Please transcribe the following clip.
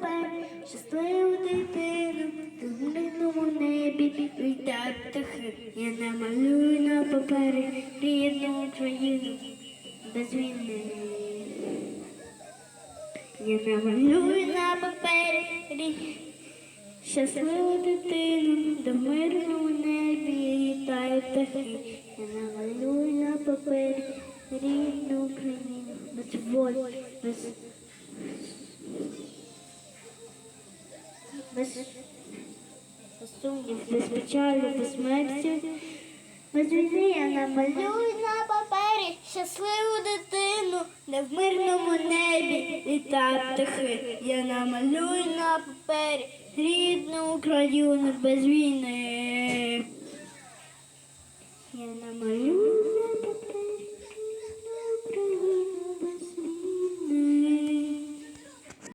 папері щасливу дитину, в мирному небі літають птахи. Я намалюю на папері рідну Україну без війни. Я намалюю на папері щасливу дитину, до мирному небі літають птахи. Я намалюю на папері рідну Україну без волі, без, без, сумнів, без печалі, без смерті. Без війни я намалюю на папері щасливу дитину, де в мирному небі літають птахи. Я намалюю на папері рідну Україну без війни. Я намалюю